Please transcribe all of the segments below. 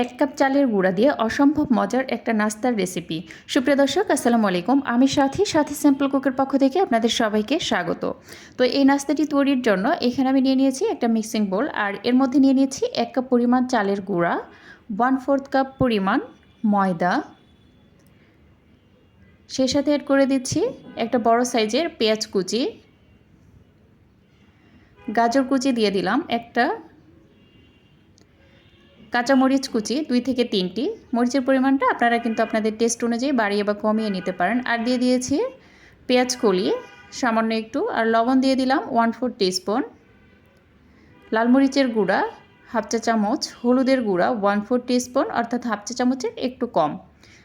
এক কাপ চালের গুঁড়া দিয়ে অসম্ভব মজার একটা নাস্তার রেসিপি সুপ্রিয় দর্শক, আসসালামু আলাইকুম। আমি সাথী সাথী সিম্পল কুকের পক্ষ থেকে আপনাদের সবাইকে স্বাগত। তো এই নাস্তাটি তৈরির জন্য এখানে আমি নিয়ে নিয়েছি একটা মিক্সিং বোল আর এর মধ্যে নিয়ে নিয়েছি এক কাপ পরিমাণ চালের গুঁড়া ওয়ান ফোর্থ কাপ পরিমাণ ময়দা। সেই সাথে অ্যাড করে দিচ্ছি একটা বড় সাইজের পেঁয়াজ কুচি। গাজর কুচি দিয়ে দিলাম একটা কাঁচা মরিচ কুচি দুই থেকে তিনটি। মরিচের পরিমাণটা আপনারা কিন্তু আপনাদের টেস্ট অনুযায়ী বাড়িয়ে বা কমিয়ে নিতে পারেন। আর দিয়ে দিয়েছি পেঁয়াজ কলি, সামান্য একটু। আর লবণ দিয়ে দিলাম ওয়ান ফোর টিস্পুন লাল মরিচের গুঁড়া হাফ চা চামচ। হলুদের গুঁড়া ওয়ান ফোর টিস্পুন অর্থাৎ হাফ চা চামচের একটু কম।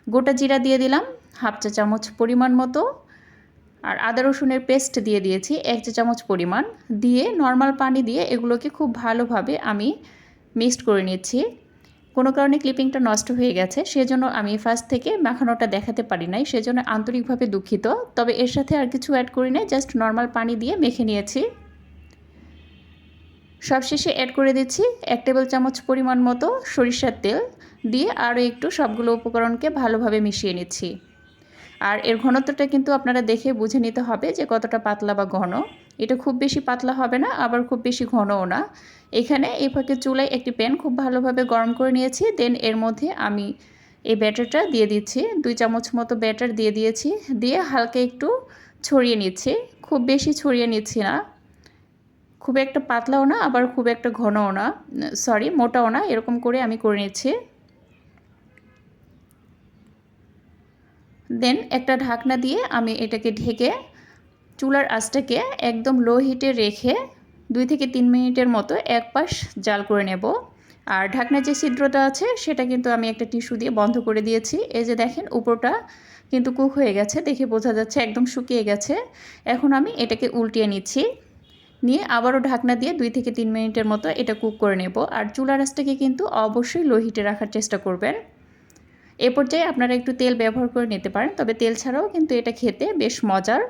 গোটা জিরা দিয়ে দিলাম হাফ চা চামচ পরিমাণ মতো। আর আদা রসুনের পেস্ট দিয়ে দিয়েছি এক চা চামচ পরিমাণ। দিয়ে নর্মাল পানি দিয়ে এগুলোকে খুব ভালোভাবে আমি মিক্সড করে নিচ্ছি। কোনো কারণে ক্লিপিংটা নষ্ট হয়ে গেছে, সেজন্য আমি ফার্স্ট থেকে মাখানোটা দেখাতে পারি নাই, সেজন্য আন্তরিকভাবে দুঃখিত। তবে এর সাথে আর কিছু অ্যাড করি নাই জাস্ট নর্মাল পানি দিয়ে মেখে নিয়েছি। সবশেষে অ্যাড করে দিচ্ছি এক টেবিল চামচ পরিমাণ মতো সরিষার তেল দিয়ে আরও একটু সবগুলো উপকরণকে ভালোভাবে মিশিয়ে নিচ্ছি। আর এর ঘনত্বটা কিন্তু আপনারা দেখে বুঝে নিতে হবে যে কতটা পাতলা বা ঘন। এটা খুব বেশি পাতলা হবে না, আবার খুব বেশি ঘনও না। এখানে এই ফাঁকে চুলায় একটি প্যান খুব ভালোভাবে গরম করে নিয়েছি, দেন এর মধ্যে আমি এই ব্যাটারটা দিয়ে দিচ্ছি। দুই চামচ মতো ব্যাটার দিয়ে দিয়েছি, দিয়ে হালকা একটু ছড়িয়ে নিচ্ছি। খুব বেশি ছড়িয়ে নিচ্ছি না। খুব একটা পাতলাও না, আবার খুব একটা ঘনও না। সরি মোটাও না, এরকম করে আমি করে নিচ্ছি। দেন একটা ঢাকনা দিয়ে আমি এটাকে ঢেকে চুলার আঁচটাকে একদম লো হিটে রেখে দুই থেকে তিন মিনিটের মতো এক পাশ জাল করে নেব। আর ঢাকনার যে ছিদ্রটা আছে, সেটা কিন্তু আমি একটা টিস্যু দিয়ে বন্ধ করে দিয়েছি। এই যে দেখেন, উপরটা কিন্তু কুক হয়ে গেছে, দেখে বোঝা যাচ্ছে একদম শুকিয়ে গেছে। এখন আমি এটাকে উল্টিয়ে নিচ্ছি। নিয়ে আবারও ঢাকনা দিয়ে দুই থেকে তিন মিনিটের মতো এটা কুক করে নেব। আর চুলার আঁচটাকে কিন্তু অবশ্যই লো হিটে রাখার চেষ্টা করবেন। এ পর্যায়ে আপনারা একটু তেল ব্যবহার করে নিতে পারেন, তবে তেল ছাড়াও কিন্তু এটা খেতে বেশ মজার।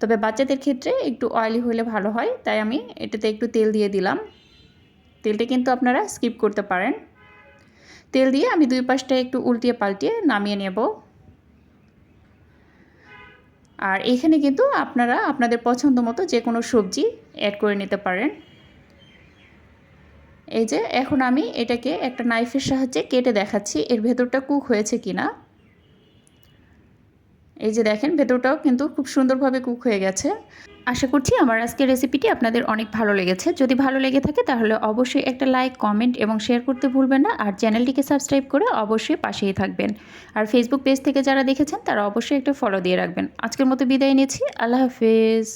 তবে বাচ্চাদের ক্ষেত্রে একটু অয়েলি হলে ভালো হয়, তাই আমি এটাতে একটু তেল দিয়ে দিলাম। তেলটা কিন্তু আপনারা স্কিপ করতে পারেন। তেল দিয়ে আমি দুই পাশটা একটু উল্টিয়ে পাল্টিয়ে নামিয়ে নেব। আর এখানে কিন্তু আপনারা আপনাদের পছন্দ মতো যে কোনো সবজি অ্যাড করে নিতে পারেন। এই যে এখন আমি এটাকে একটা নাইফের সাহায্যে কেটে দেখাচ্ছি, এর ভেতরটা কুক হয়েছে কি না এই যে দেখেন, ভেতরটাও কিন্তু খুব সুন্দরভাবে কুক হয়ে গেছে। আশা করছি আমার আজকের রেসিপিটি আপনাদের অনেক ভালো লেগেছে। যদি ভালো লেগে থাকে তাহলে অবশ্যই একটা লাইক কমেন্ট এবং শেয়ার করতে ভুলবেন না। আর চ্যানেলটিকে সাবস্ক্রাইব করে অবশ্যই পাশেই থাকবেন। আর ফেসবুক পেজ থেকে যারা দেখেছেন তারা অবশ্যই একটা ফলো দিয়ে রাখবেন। আজকের মতো বিদায় নিয়েছি আল্লাহ হাফেজ।